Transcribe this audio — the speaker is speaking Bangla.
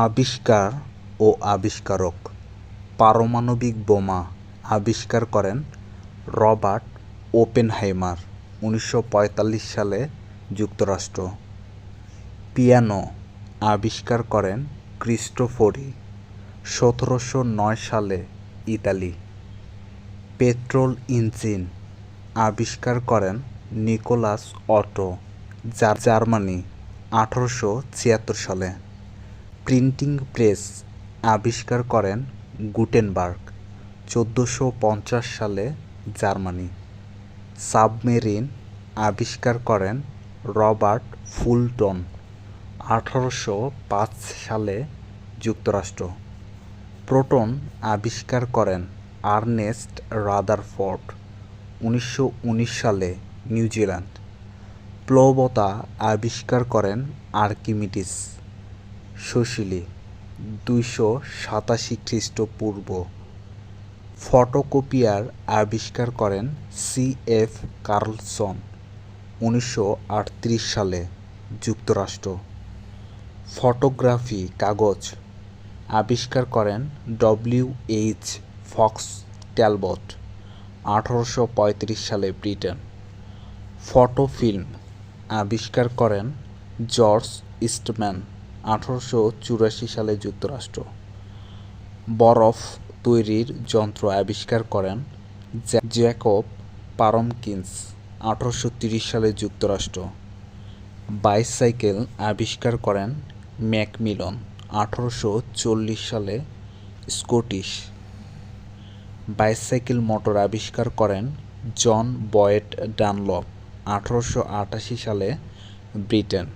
আবিষ্কার ও আবিষ্কারক। পারমাণবিক বোমা আবিষ্কার করেন রবার্ট ওপেনহাইমার, উনিশশো পঁয়তাল্লিশ সালে যুক্তরাষ্ট্র। পিয়ানো আবিষ্কার করেন ক্রিস্টোফোরি সতেরোশো নয় সালে ইতালি। পেট্রোল ইঞ্জিন আবিষ্কার করেন নিকোলাস অটো জার্মানি আঠারোশো ছিয়াত্তর সালে। প্রিন্টিং প্রেস আবিষ্কার করেন গুটেনবার্গ, চোদ্দোশো পঞ্চাশ সালে জার্মানি। সাবমেরিন আবিষ্কার করেন রবার্ট ফুলটন, আঠারোশো পাঁচ সালে যুক্তরাষ্ট্র। প্রোটন আবিষ্কার করেন আর্নেস্ট রাদারফোর্ড, উনিশশো উনিশ সালে নিউজিল্যান্ড। প্লবতা আবিষ্কার করেন আর্কিমিডিস। সুশীলি, দুইশো সাতাশি খ্রিস্টপূর্ব। ফটোকপিয়ার আবিষ্কার করেন সি এফ কার্লসন, উনিশশো আটত্রিশ সালে, যুক্তরাষ্ট্র। ফটোগ্রাফি কাগজ, আবিষ্কার করেন ডব্লিউ এইচ ফক্স ট্যালবট, আঠারোশো পঁয়ত্রিশ সালে ব্রিটেন। ফটো ফিল্ম, আবিষ্কার করেন জর্জ ইস্টম্যান। আঠারোশো চুরাশি সালে যুক্তরাষ্ট্র বরফ তৈরির যন্ত্র আবিষ্কার করেন জ্যা- জ্যাকব পারমকিন্স। আঠারোশো সালে যুক্তরাষ্ট্র বাইসাইকেল আবিষ্কার করেন ম্যাকমিলন। আঠারোশো চল্লিশ সালে স্কটিশ বাইসাইকেল মোটর আবিষ্কার করেন জন বয়েট ডানলপ। আঠারোশো আটাশি সালে ব্রিটেন।